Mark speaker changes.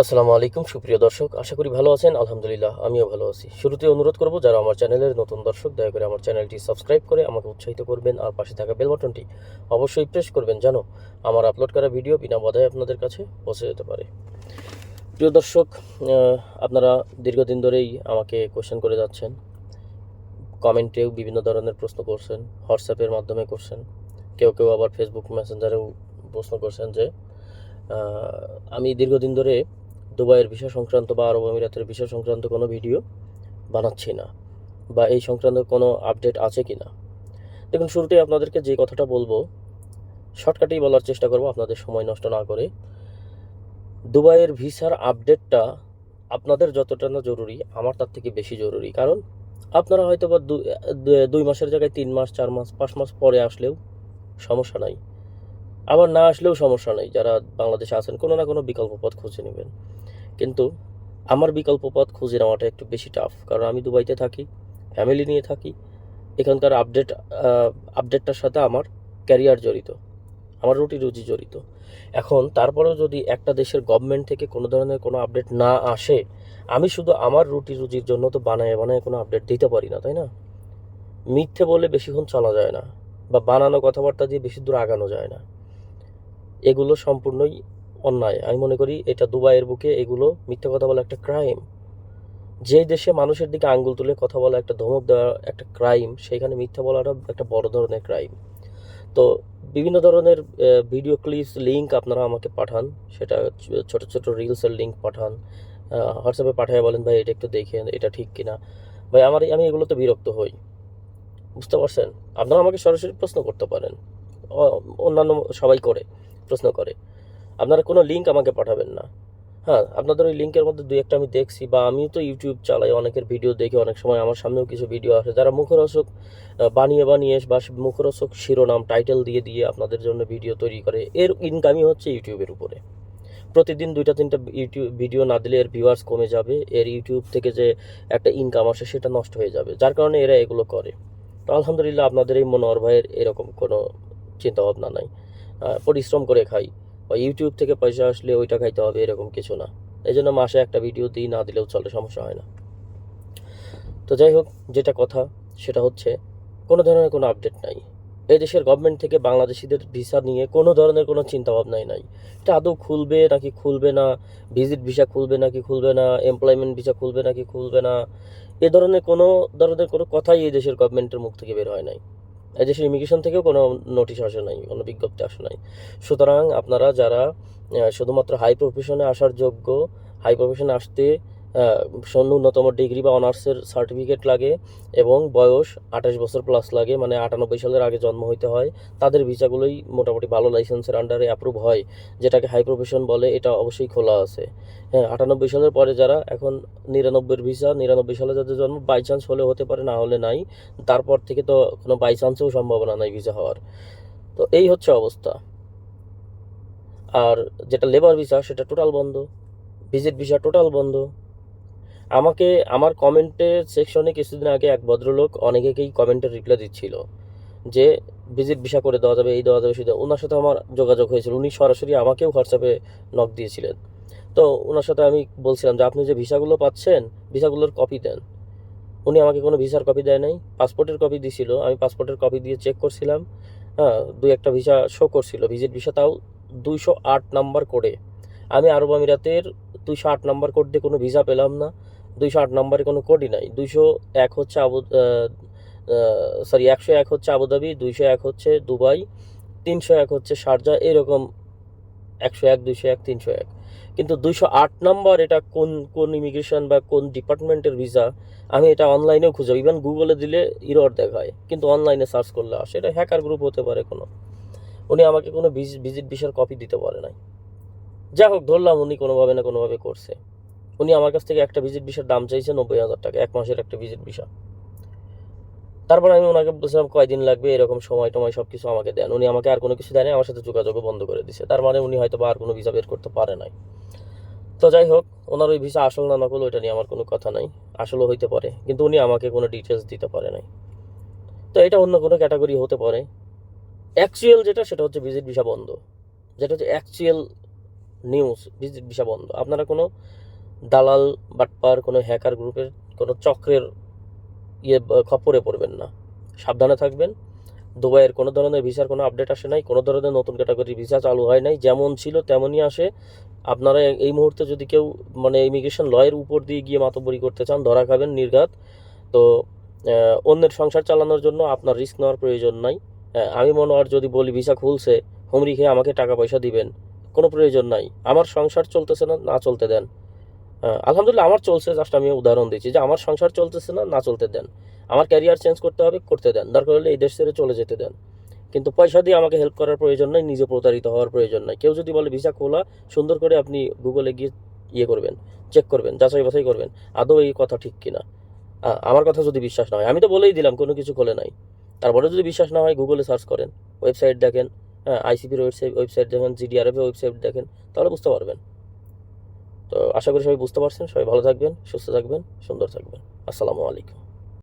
Speaker 1: আসসালামু আলাইকুম, সুপ্রিয় দর্শক। আশা করি ভালো আছেন। আলহামদুলিল্লাহ, আমিও ভালো আছি। শুরুতে অনুরোধ করব, যারা আমার চ্যানেলের নতুন দর্শক, দয়া করে আমার চ্যানেলটি সাবস্ক্রাইব করে আমাকে উৎসাহিত করবেন আর পাশে থাকা বেল বাটনটি অবশ্যই প্রেস করবেন জানো আমার আপলোড করা ভিডিও বিনা বাধায় আপনাদের কাছে পৌঁছে যেতে পারে। প্রিয় দর্শক আপনারা দীর্ঘদিন ধরেই আমাকে কোশ্চেন করে যাচ্ছেন, কমেন্টেও বিভিন্ন ধরনের প্রশ্ন করছেন হোয়াটসঅ্যাপের মাধ্যমে করছেন, কেউ কেউ আবার ফেসবুক মেসেঞ্জারেও প্রশ্ন করছেন যে আমি দীর্ঘদিন ধরে দুবাইয়ের বিষয় সংক্রান্ত বা আরব আমিরাতের বিষয় সংক্রান্ত কোনো ভিডিও বানাচ্ছি না বা এই সংক্রান্ত কোনো আপডেট আছে কি না। দেখুন, শুরুতেই আপনাদেরকে যে কথাটা বলব, শর্টকাটেই বলার চেষ্টা করব, আপনাদের সময় নষ্ট না করে। দুবাইয়ের ভিসার আপডেটটা আপনাদের যতটা না জরুরি, আমার তার থেকে বেশি জরুরি। কারণ আপনারা হয়তো বা দুই মাসের জায়গায় তিন মাস, চার মাস, পাঁচ মাস পরে আসলেও সমস্যা নাই। আবার না আসলেও সমস্যা নেই, যারা বাংলাদেশে আছেন, কোনো না কোনো বিকল্প পথ খুঁজে নেবেন। কিন্তু আমার বিকল্প পথ খুঁজে নেওয়াটা একটু বেশি টাফ কারণ আমি দুবাইতে থাকি ফ্যামিলি নিয়ে থাকি। এখানকার আপডেট আপডেটটার সাথে আমার ক্যারিয়ার জড়িত, আমার রুটি রুজি জড়িত। এখন তারপরেও যদি একটা দেশের গভর্নমেন্ট থেকে কোনো ধরনের কোনো আপডেট না আসে, আমি শুধু আমার রুটি রুজির জন্য তো বানায় বানায় কোনো আপডেট দিতে পারি না, তাই না? মিথ্যে বলে বেশিক্ষণ চলা যায় না, বা বানানো কথাবার্তা দিয়ে বেশি দূর আগানো যায় না। এগুলো সম্পূর্ণই অন্যায়। আমি মনে করি এটা দুবাইয়ের বুকে এগুলো মিথ্যা কথা বলা একটা ক্রাইম যে দেশে মানুষের দিকে আঙ্গুল তুলে কথা বলা একটা ধমক দেওয়া একটা ক্রাইম সেখানে মিথ্যা বলাটা একটা বড় ধরনের ক্রাইম তো বিভিন্ন ধরনের ভিডিও ক্লিপস লিঙ্ক আপনারা আমাকে পাঠান। সেটা ছোট ছোট রিলসের লিঙ্ক পাঠান। হোয়াটসঅ্যাপে পাঠায় বলেন, ভাই, এটা একটু দেখেন, এটা ঠিক কিনা? ভাই, আমার আমি এগুলোতে বিরক্ত হই। বুঝতে পারছেন? আপনারা আমাকে সরাসরি প্রশ্ন করতে পারেন। অন্যান্য সবাই করে। প্রশ্ন করে। আপনারা কোনো লিঙ্ক আমাকে পাঠাবেন না। হ্যাঁ আপনাদের ওই লিঙ্কের মধ্যে দুই একটা আমি দেখছি বা আমিও তো ইউটিউব চালাই, অনেকের ভিডিও দেখি, অনেক সময় আমার সামনেও কিছু ভিডিও আসে। যারা মুখরোচক বানিয়ে বানিয়ে বা মুখরোচক শিরোনাম টাইটেল দিয়ে দিয়ে আপনাদের জন্য ভিডিও তৈরি করে, এর ইনকামই হচ্ছে ইউটিউবের উপরে। প্রতিদিন দুইটা, তিনটা ইউটিউব ভিডিও না দিলে এর ভিউয়ার্স কমে যাবে, এর ইউটিউব থেকে যে একটা ইনকাম আসে সেটা নষ্ট হয়ে যাবে, যার কারণে এরা এগুলো করে। তো আলহামদুলিল্লাহ, আপনাদের এই মনোহর ভাইয়ের এরকম কোনো চিন্তা ভাবনা নাই। পরিশ্রম করে খাই। বা ইউটিউব থেকে পয়সা আসলে ওইটা খাইতে হবে, এরকম কিছু না। এই জন্য মাসে একটা ভিডিও দিই, না দিলেও চলে, সমস্যা হয় না। তো যাই হোক, যেটা কথা, সেটা হচ্ছে কোনো ধরনের কোনো আপডেট নাই। এই দেশের গভর্নমেন্ট থেকে বাংলাদেশিদের ভিসা নিয়ে কোনো ধরনের কোনো চিন্তা ভাবনাই নাই। এটা আদৌ খুলবে নাকি খুলবে না? ভিজিট ভিসা খুলবে নাকি খুলবে না? এমপ্লয়মেন্ট ভিসা খুলবে নাকি খুলবে না? এ ধরনের কোনো ধরনের কোনো কথাই এই দেশের গভর্নমেন্টের মুখ থেকে বের হয় নাই। এই ইমিগ্রেশন থেকেও কোনো নোটিশ আসে নাই, কোনো বিজ্ঞপ্তি আসে নাই। সুতরাং আপনারা যারা শুধুমাত্র হাই প্রফেশনে আসার যোগ্য হাই প্রফেশনে আসতে ন্যূনতম ডিগ্রি বা অনার্সের সার্টিফিকেট লাগে এবং বয়স আঠাশ বছর প্লাস লাগে মানে আটানব্বই সালের আগে জন্ম হইতে হয়। তাদের ভিসাগুলোই মোটামুটি ভালো লাইসেন্সের আন্ডারে অ্যাপ্রুভ হয়, যেটাকে হাই প্রফেশন বলে, এটা অবশ্যই খোলা আছে। হ্যাঁ আটানব্বই সালের পরে যারা এখন নিরানব্বইয়ের ভিসা, নিরানব্বই সালে যাদের জন্ম বাই চান্স হলে হতে পারে, না হলে নাই, তারপর থেকে তো কোনো বাই চান্সেও সম্ভাবনা নাই ভিসা হওয়ার। তো এই হচ্ছে অবস্থা। আর যেটা লেবার ভিসা সেটা টোটাল বন্ধ। ভিজিট ভিসা টোটাল বন্ধ। আমাকে আমার কমেন্টের সেকশনে কিছুদিন আগে এক ভদ্রলোক অনেকেই কমেন্টের রিপ্লাই দিচ্ছিল যে ভিজিট ভিসা করে দেওয়া যাবে, এই দেওয়া যাবে দেওয়া ওনার সাথে আমার যোগাযোগ হয়েছিল। উনি সরাসরি আমাকেও হোয়াটসঅ্যাপে নক দিয়েছিলেন। তো ওনার সাথে আমি বলছিলাম যে, আপনি যে ভিসাগুলো পাচ্ছেন, ভিসাগুলোর কপি দেন। উনি আমাকে কোনো ভিসার কপি দেয় নাই পাসপোর্টের কপি দিছিল। আমি পাসপোর্টের কপি দিয়ে চেক করছিলাম। হ্যাঁ দুই একটা ভিসা শো করছিল। ভিজিট ভিসা তাও দুইশো আট নাম্বার করে আমি আরব আমিরাতের দুইশো আট নাম্বার কোড দিয়ে কোনো ভিসা পেলাম না। দুইশো আট নম্বরে কোনো কোডই নাই। দুইশো এক হচ্ছে আবু সরি একশো এক হচ্ছে আবুধাবি, দুইশো এক হচ্ছে দুবাই, তিনশো এক হচ্ছে শারজা, এরকম একশো এক, দুইশো এক, তিনশো এক। কিন্তু দুইশো আট নম্বর এটা কোন কোন ইমিগ্রেশন বা কোন ডিপার্টমেন্টের ভিসা আমি এটা অনলাইনেও খুঁজে ইভেন গুগলে দিলে ইরর দেখায়। কিন্তু অনলাইনে সার্চ করলে আসে, এটা হ্যাকার গ্রুপ হতে পারে কোনো। উনি আমাকে কোনো ভিজিট ভিসার কপি দিতে পারে নাই। যাই হোক, ধরলাম উনি কোনোভাবে না কোনোভাবে করছে। উনি আমার কাছ থেকে একটা ভিজিট ভিসার দাম চাইছে নব্বই হাজার টাকা, এক মাসের একটা ভিজিট ভিসা। তারপর আমি ওনাকে বলছিলাম, কয়দিন লাগবে, এরকম সময় টময় সব কিছু আমাকে দেন। উনি আমাকে আর কোনো কিছু দেয়নি, আমার সাথে যোগাযোগও বন্ধ করে দিছে। তার মানে উনি হয়তো বা আর কোনো ভিসা বের করতে পারে নাই। তো যাই হোক, ওনার ওই ভিসা আসল না নকল, ওইটা নিয়ে আমার কোনো কথা নাই। আসলও হইতে পারে, কিন্তু উনি আমাকে কোনো ডিটেলস দিতে পারে নাই। তো এটা অন্য কোনো ক্যাটাগরি হতে পারে। অ্যাকচুয়াল যেটা, সেটা হচ্ছে ভিজিট ভিসা বন্ধ। যেটা হচ্ছে অ্যাকচুয়াল নিউজ ভিজিট ভিসা বন্ধ। আপনারা কোনো দালাল বাটপার কোনো হ্যাকার গ্রুপের কোনো চক্রের ইয়ে খপ্পরে পড়বেন না। সাবধানে থাকবেন। দুবাইয়ের কোনো ধরনের ভিসার কোনো আপডেট আসে নাই কোনো ধরনের নতুন ক্যাটাগরি ভিসা চালু হয় নাই যেমন ছিল তেমনই আসে। আপনারা এই মুহূর্তে যদি কেউ মানে ইমিগ্রেশন লয়ের উপর দিয়ে গিয়ে মাতব্বরি করতে চান ধরা খাবেন নির্ঘাত। তো অন্যের সংসার চালানোর জন্য আপনার রিস্ক নেওয়ার প্রয়োজন নাই। আহ, আমি মনে হয় যদি বলি ভিসা খুলছে হুমরি খেয়ে আমাকে টাকা পয়সা দিবেন কোনো প্রয়োজন নাই। আমার সংসার চলতেছে না না চলতে দেন। আলহামদুলিল্লাহ আমার চলছে জাস্ট আমি উদাহরণ দিচ্ছি যে আমার সংসার চলতেছে না না চলতে দেন। আমার ক্যারিয়ার চেঞ্জ করতে হবে, করতে দেন। দরকার হলে এই দেশ ছেড়ে চলে যেতে দেন। কিন্তু পয়সা দিয়ে আমাকে হেল্প করার প্রয়োজন নাই, নিজে প্রতারিত হওয়ার প্রয়োজন নাই। কেউ যদি বলে, ভিসা খোলা, সুন্দর করে আপনি গুগলে গিয়ে ইয়ে করবেন চেক করবেন, যাচাই বাছাই করবেন, আদৌ এই কথা ঠিক কিনা? আমার কথা যদি বিশ্বাস না হয়, আমি তো বলেই দিলাম, কোনো কিছু খোলে নাই। তারপরে যদি বিশ্বাস না হয় গুগলে সার্চ করেন। ওয়েবসাইট দেখেন হ্যাঁ আইসিপির ওয়েবসাইট ওয়েবসাইট দেখেন জিডিআরএফের ওয়েবসাইট দেখেন, তাহলে বুঝতে পারবেন। তো আশা করি সবাই বুঝতে পারছেন। সবাই ভালো থাকবেন, সুস্থ থাকবেন, সুন্দর থাকবেন। আসসালামু আলাইকুম।